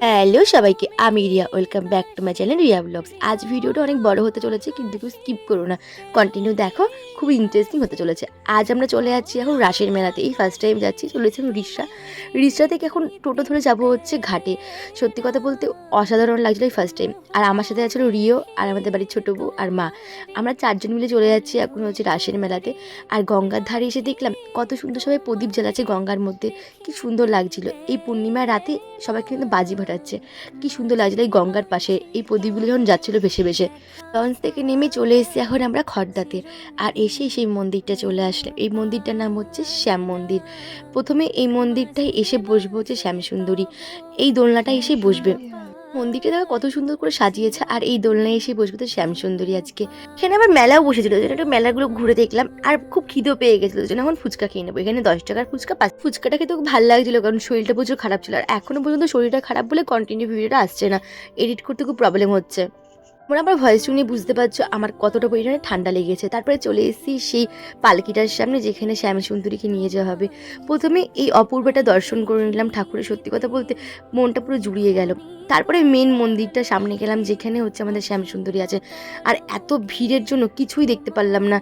É, hello সবাইকে, আমি Riya, welcome back to my channel Riya vlogs. আজ ভিডিওটা অনেক বড় হতে চলেছে, কিন্তু কেউ স্কিপ করো না। কন্টিনিউ দেখো, খুব ইন্টারেস্টিং হতে চলেছে। আজ আমরা চলে যাচ্ছি এখন রাসের মেলাতে এই ফার্স্ট টাইম যাচ্ছি, চলেছি আমি রিক্সা রিক্সা থেকে এখন টোটো ধরে যাব হচ্ছে ঘাটে। সত্যি কথা বলতে অসাধারণ লাগছিল এই ফার্স্ট টাইম আর আমার সাথে আছে রিও আর আমাদের বাড়ির ছোটো বউ আর মা। আমরা চারজন মিলে চলে যাচ্ছি এখন হচ্ছে রাসের মেলাতে। আর গঙ্গার ধারে এসে দেখলাম কত সুন্দর সবাই প্রদীপ জ্বালাচ্ছে গঙ্গার মধ্যে। কি সুন্দর লাগছিল। এই পূর্ণিমার রাতে সবাই কিন্তু বাজি ফাটাচ্ছে। কি সুন্দর লাগছিল এই গঙ্গার পাশে। এই প্রদীপগুলো যখন যাচ্ছিল ভেসে ভেসে। লঞ্চ থেকে নেমে চলে এসেছি এখন আমরা খড়দাতে আর এসেই সেই মন্দিরটা চলে আসলাম। এই মন্দিরটার নাম হচ্ছে শ্যাম মন্দির। প্রথমে এই মন্দিরটায় এসে বসবো হচ্ছে শ্যামসুন্দরী। এই দোলনাটা এসে বসবে। মন্দিরটা দেখো কত সুন্দর করে সাজিয়েছে। আর এই দোলনায় এসে বসবে তো শ্যামসুন্দরী আজকে। এখানে আবার মেলাও বসেছিল জন্য একটু মেলাগুলো ঘুরে দেখলাম। আর খুব খিদেও পেয়ে গেছিল জন্য এখন ফুচকা খেয়ে নেব। এখানে দশ টাকার ফুচকা, পাঁচ ফুচকাটা খেতে খুব ভালো লাগছিল, কারণ শরীরটা প্রচুর খারাপ ছিল। আর এখনও পর্যন্ত শরীরটা খারাপ বলে কন্টিনিউ ভিডিওটা আসছে না। এডিট করতে খুব প্রবলেম হচ্ছে। তোমরা আমার ভয়েস শুনে বুঝতে পারছ আমার কতটা পরিমাণে ঠান্ডা লেগেছে। তারপরে চলে এসেছি সেই পালকিটার সামনে যেখানে শ্যাম সুন্দরীকে নিয়ে যাওয়া হবে। প্রথমে এই অপূর্বটা দর্শন করে নিলাম ঠাকুরের সত্যি কথা বলতে মনটা পুরো জুড়িয়ে গেল। তারপরে মেন মন্দিরটা সামনে গেলাম যেখানে হচ্ছে আমাদের শ্যামসুন্দরী আছে। আর এত ভিড়ের জন্য কিছুই দেখতে পারলাম না।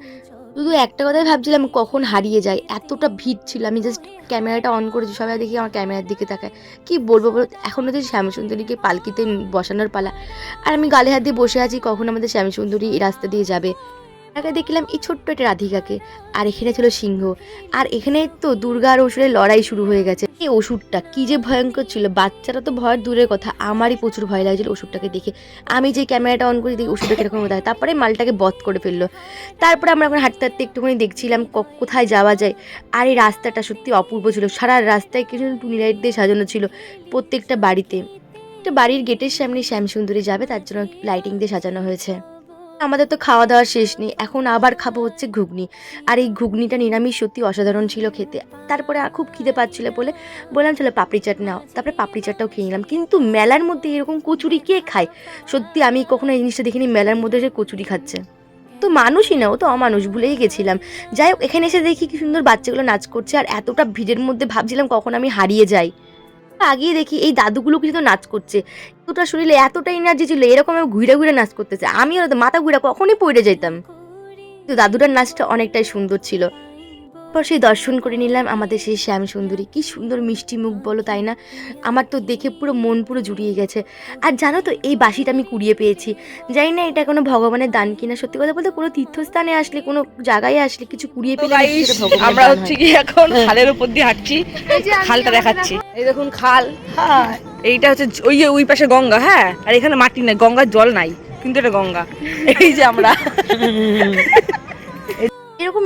শুধু একটা কথাই ভাবছিলাম, কখন হারিয়ে যায়? এতটা ভিড় ছিল, আমি জাস্ট ক্যামেরাটা অন করেছি, সবাই দেখি আমার ক্যামেরার দিকে তাকায়। কি বলব বলো, এখন হচ্ছে শ্যামসুন্দরীকে পালকিতে বসানোর পালা। আর আমি গালে হাত দিয়ে বসে আছি, কখন আমাদের শ্যামসুন্দরী এই রাস্তা দিয়ে যাবে? আগে দেখলাম এই ছোট্ট একটা রাধিকাকে, আর এখানে ছিল সিংহ। আর এখানে তো দুর্গা আর অসুরের লড়াই শুরু হয়ে গেছে। এই ওষুধটা কি যে ভয়ঙ্কর ছিল বাচ্চারা তো ভয়ের দূরের কথা, আমারই প্রচুর ভয় লাগছিল ওষুধটাকে দেখে। আমি যে ক্যামেরাটা অন করি, দেখি ওষুধটা কীরকম দেয় তারপরে মালটাকে বধ করে ফেলল। তারপরে আমরা এখন হাঁটতে হাঁটতে একটুখানি দেখছিলাম কোথায় যাওয়া যায়। আর এই রাস্তাটা সত্যি অপূর্ব ছিল। সারা রাস্তায় কিছু টুনি লাইট দিয়ে সাজানো ছিল প্রত্যেকটা বাড়িতে। একটা বাড়ির গেটের সামনে শ্যামসুন্দরী যাবে, তার জন্য লাইটিং দিয়ে সাজানো হয়েছে। আমাদের তো খাওয়া দাওয়া শেষ নেই। এখন আবার খাব হচ্ছে ঘুগনি। আর এই ঘুগনিটা নিরামিষ সত্যি অসাধারণ ছিল খেতে। তারপরে আর খুব খিদে পাচ্ছিল বলে বললাম চলো পাপড়ি চাট নাও। তারপরে পাপড়ি চাটটাও খেয়ে নিলাম। কিন্তু মেলার মধ্যে এরকম কচুরি কে খায়? সত্যি আমি কখনো এই জিনিসটা দেখিনি, মেলার মধ্যে যে কচুরি খাচ্ছে। তো মানুষই না, ও তো অমানুষ, ভুলেই গেছিলাম। যাই হোক, এখানে এসে দেখি কি সুন্দর বাচ্চাগুলো নাচ করছে। আর এতটা ভিড়ের মধ্যে ভাবছিলাম কখন আমি হারিয়ে যাই। আগিয়ে দেখি এই দাদুগুলো কিন্তু তো নাচ করছে। এতটা শরীরে এতটা এনার্জি ছিল, এরকম আমি ঘুরে ঘুরে নাচ করতেছে। আমি ওরা মাথা ঘুরে কখনই পড়ে যেতাম কিন্তু দাদুটার নাচটা অনেকটাই সুন্দর ছিল। তারপর সেই দর্শন করে নিলাম। আমাদের সেই শ্যাম সুন্দরী। কি সুন্দর মিষ্টি মুখ বলো তাই না? আমার তো দেখে পুরো মন পুরো জুড়িয়ে গেছে। আর জানো তো এই বাসিটা আমি কুড়িয়ে পেয়েছি। জানি না এটা কোনো ভগবানের দান কিনা সত্যি কথা বলতে কোনো তীর্থস্থানে আসলে কোনো জায়গায় আসলে কিছু কুড়িয়ে পেলে আমরা হচ্ছে। কি এখন খালের উপর দিয়ে হাঁটছি খালটা দেখাচ্ছি। এই দেখুন খাল হ্যাঁ। এইটা হচ্ছে ওই ওই পাশে গঙ্গা হ্যাঁ। আর এখানে মাটি নাই গঙ্গার জল নাই কিন্তু এটা গঙ্গা। এই যে আমরা।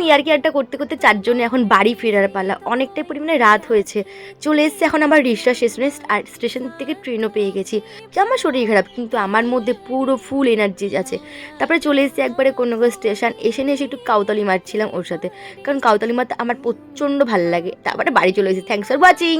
ইয়ারকি আড্ডা করতে করতে চারজনে এখন বাড়ি ফেরার পালা। অনেকটাই পরিমাণে রাত হয়েছে। চলে এসছে এখন আমার রিক্সা স্টেশনে। আর স্টেশন থেকে ট্রেনও পেয়ে গেছি। আমার শরীর খারাপ, কিন্তু আমার মধ্যে পুরো ফুল এনার্জি আছে। তারপরে চলে এসছে একবারে কোনো স্টেশন। এসে নিয়ে এসে একটু কাউতালি মারছিলাম ওর সাথে। কারণ কাউতালি মারতে আমার প্রচণ্ড ভালো লাগে। তারপরে বাড়ি চলে এসেছি। Thanks for watching